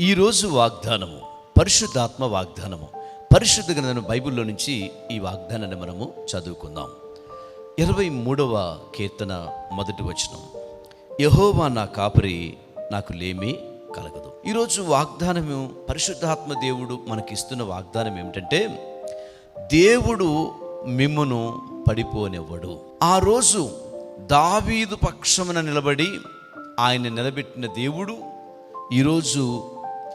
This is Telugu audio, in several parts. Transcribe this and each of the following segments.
ఈరోజు వాగ్దానము పరిశుద్ధాత్మ వాగ్దానము. పరిశుద్ధ గ్రంథం బైబిల్లో నుంచి ఈ వాగ్దానాన్ని మనము చదువుకుందాం. ఇరవై మూడవ కీర్తన మొదటి వచనం. యహోవా నా కాపరి నాకు లేమి కలగదు. ఈరోజు వాగ్దానము పరిశుద్ధాత్మ దేవుడు మనకిస్తున్న వాగ్దానం ఏమిటంటే దేవుడు మిమ్మును పడిపోనివ్వడు. ఆ రోజు దావీదు పక్షమున నిలబడి ఆయన నిలబెట్టిన దేవుడు ఈరోజు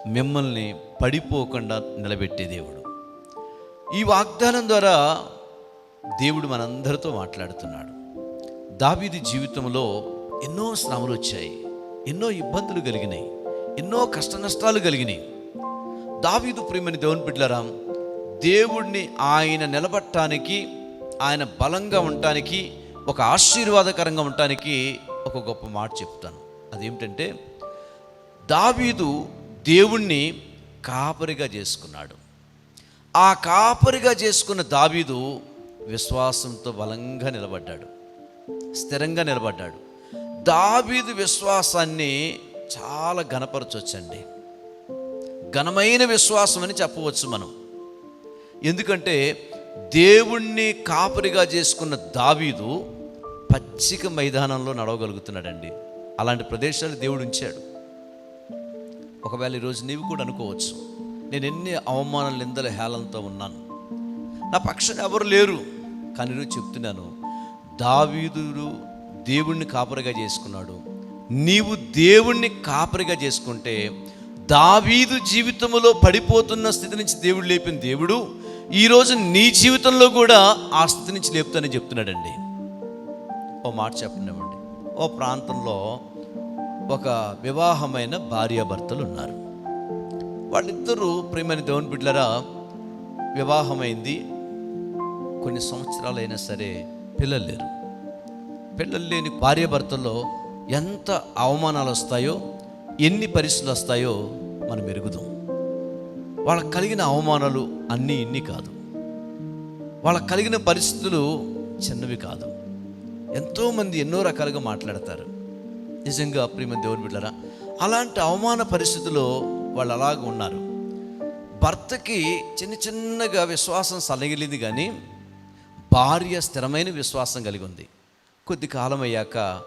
మిమ్మల్ని పడిపోకుండా నిలబెట్టే దేవుడు. ఈ వాగ్దానం ద్వారా దేవుడు మనందరితో మాట్లాడుతున్నాడు. దావీది జీవితంలో ఎన్నో శ్రమలు వచ్చాయి ఎన్నో ఇబ్బందులు కలిగినాయి ఎన్నో కష్ట నష్టాలు కలిగినాయి. దావీదు ప్రేమని దేవుని బిడ్డలారా దేవుడిని ఆయన నిలబట్టడానికి ఆయన బలంగా ఉండటానికి ఒక ఆశీర్వాదకరంగా ఉండటానికి ఒక గొప్ప మాట చెప్తాను. అదేమిటంటే దావీదు దేవుణ్ణి కాపరిగా చేసుకున్నాడు. ఆ కాపరిగా చేసుకున్న దావీదు విశ్వాసంతో బలంగా నిలబడ్డాడు. స్థిరంగా నిలబడ్డాడు. దావీదు విశ్వాసాన్ని చాలా గణపరచొచ్చండి ఘనమైన విశ్వాసం అని చెప్పవచ్చు మనం. ఎందుకంటే దేవుణ్ణి కాపరిగా చేసుకున్న దావీదు పచ్చిక మైదానంలో నడవగలుగుతున్నాడండి. అలాంటి ప్రదేశాలు దేవుడు ఉంచాడు. ఒకవేళ ఈరోజు నీవు కూడా అనుకోవచ్చు నేను ఎన్ని అవమానాలు నిందల హేళనతో ఉన్నాను. నా పక్షాన ఎవరు లేరు. కానీ ఈరోజు చెప్తున్నాను దావీదుడు దేవుణ్ణి కాపరిగా చేసుకున్నాడు. నీవు దేవుణ్ణి కాపరిగా చేసుకుంటే దావీదు జీవితంలో పడిపోతున్న స్థితి నుంచి దేవుడు లేపిన దేవుడు ఈరోజు నీ జీవితంలో కూడా ఆ స్థితి నుంచి లేపుతానని చెప్తున్నాడండి. ఓ మాట చెప్పండి ఓ ప్రాంతంలో ఒక వివాహమైన భార్యాభర్తలు ఉన్నారు వాళ్ళిద్దరూ ప్రేమని దేవుని బిడ్డలరా వివాహమైంది. కొన్ని సంవత్సరాలు అయినా సరే పిల్లలు లేరు. పిల్లలు లేని భార్యాభర్తల్లో ఎంత అవమానాలు వస్తాయో ఎన్ని పరిస్థితులు వస్తాయో మనం ఎరుగుదాం. వాళ్ళకి కలిగిన అవమానాలు అన్నీ ఇన్ని కాదు. వాళ్ళకు కలిగిన పరిస్థితులు చిన్నవి కాదు. ఎంతోమంది ఎన్నో రకాలుగా మాట్లాడతారు. నిజంగా ప్రేమ దేవుని బిడ్డరా అలాంటి అవమాన పరిస్థితుల్లో వాళ్ళు అలాగ ఉన్నారు. భర్తకి చిన్న చిన్నగా విశ్వాసం సలగిలింది కానీ భార్య స్థిరమైన విశ్వాసం కలిగి ఉంది. కొద్ది కాలం అయ్యాక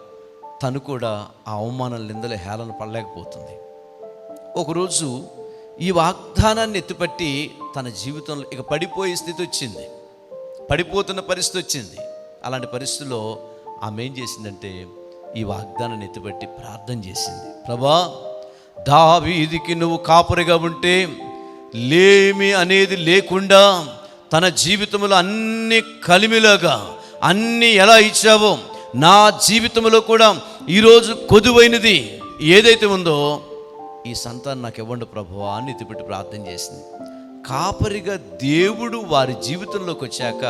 తను కూడా ఆ అవమానం నిందల హేళన పడలేకపోతుంది. ఒకరోజు ఈ వాగ్దానాన్ని ఎత్తుపట్టి తన జీవితంలో ఇక పడిపోయే స్థితి వచ్చింది. పడిపోతున్న పరిస్థితి వచ్చింది. అలాంటి పరిస్థితుల్లో ఆమె ఏం చేసిందంటే ఈ వాగ్దానాన్ని ఎత్తిపెట్టి ప్రార్థన చేసింది. ప్రభా దావీదికి నువ్వు కాపురిగా ఉంటే లేమి అనేది లేకుండా తన జీవితంలో అన్ని కలిమిలాగా అన్ని ఎలా ఇచ్చావో నా జీవితంలో కూడా ఈరోజు కొదువైనది ఏదైతే ఉందో ఈ సంతానం నాకు ఇవ్వండి ప్రభువా అని ఎత్తిపెట్టి ప్రార్థన చేసింది. కాపరిగా దేవుడు వారి జీవితంలోకి వచ్చాక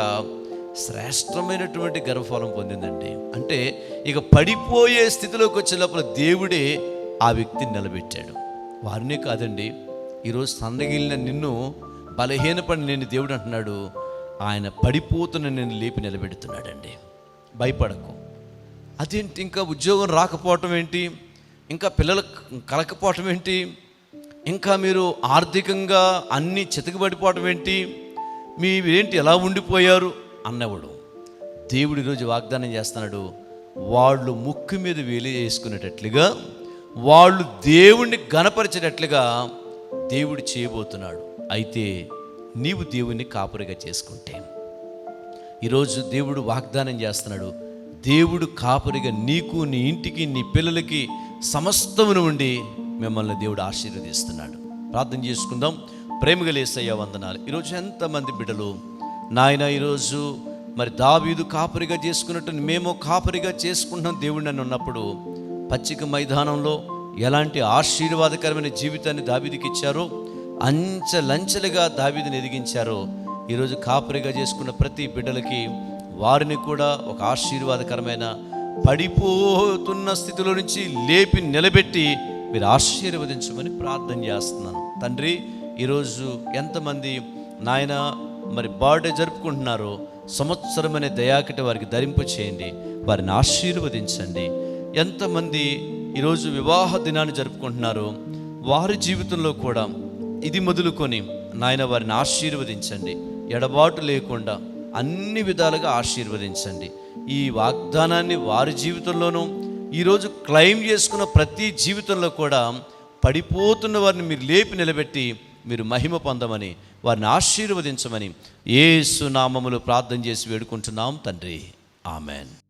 శ్రేష్టమైనటువంటి గర్భఫలం పొందిందండి. అంటే ఇక పడిపోయే స్థితిలోకి వచ్చే లోపల దేవుడే ఆ వ్యక్తిని నిలబెట్టాడు. వారినే కాదండి ఈరోజు సన్నగిలిన నిన్ను బలహీనపడి నేను దేవుడు అంటున్నాడు ఆయన పడిపోతున్న నేను లేపి నిలబెడుతున్నాడండి. భయపడకు. అదేంటి ఇంకా ఉద్యోగం రాకపోవటం ఏంటి? ఇంకా పిల్లలు కలకపోవటం ఏంటి? ఇంకా మీరు ఆర్థికంగా అన్నీ చితకబడిపోవటం ఏంటి? మీ ఏంటి ఎలా ఉండిపోయారు? అన్నవాడు. దేవుడు ఈరోజు వాగ్దానం చేస్తున్నాడు వాళ్ళు ముక్కు మీద వేలి వేసుకునేటట్లుగా వాళ్ళు దేవుణ్ణి గణపరిచేటట్లుగా దేవుడు చేయబోతున్నాడు. అయితే నీవు దేవుణ్ణి కాపురిగా చేసుకుంటే. ఈరోజు దేవుడు వాగ్దానం చేస్తున్నాడు దేవుడు కాపరిగా నీకు నీ ఇంటికి నీ పిల్లలకి సమస్తమును ఉండి మిమ్మల్ని దేవుడు ఆశీర్వదిస్తున్నాడు. ప్రార్థన చేసుకుందాం. ప్రేమగలేసయ్య వందనాలు. ఈరోజు ఎంతమంది బిడ్డలు నాయన ఈరోజు మరి దావీదు కాపరిగా చేసుకున్నట్టు మేము కాపరిగా చేసుకుంటున్నాం దేవుడు అని ఉన్నప్పుడు. పచ్చిక మైదానంలో ఎలాంటి ఆశీర్వాదకరమైన జీవితాన్ని దావీదికి ఇచ్చారో అంచలంచెలుగా దావీదిని ఎదిగించారో ఈరోజు కాపరిగా చేసుకున్న ప్రతి బిడ్డలకి వారిని కూడా ఒక ఆశీర్వాదకరమైన పడిపోతున్న స్థితిలో నుంచి లేపి నిలబెట్టి మీరు ఆశీర్వదించమని ప్రార్థన చేస్తున్నాను. తండ్రి ఈరోజు ఎంతమంది నాయన మరి బర్త్డే జరుపుకుంటున్నారో సంవత్సరమనే దయాకటి వారికి ధరింప చేయండి వారిని ఆశీర్వదించండి. ఎంతమంది ఈరోజు వివాహ దినాన్ని జరుపుకుంటున్నారో వారి జీవితంలో కూడా ఇది మొదలుకొని నాయన వారిని ఆశీర్వదించండి. ఎడబాటు లేకుండా అన్ని విధాలుగా ఆశీర్వదించండి. ఈ వాగ్దానాన్ని వారి జీవితంలోనూ ఈరోజు క్లెయిమ్ చేసుకున్న ప్రతి జీవితంలో కూడా పడిపోతున్న వారిని మీరు లేపి నిలబెట్టి మీరు మహిమ పొందమని వారిని ఆశీర్వదించమని ఏ సునామములు ప్రార్థన చేసి వేడుకుంటున్నాం తండ్రి. ఆమెన్.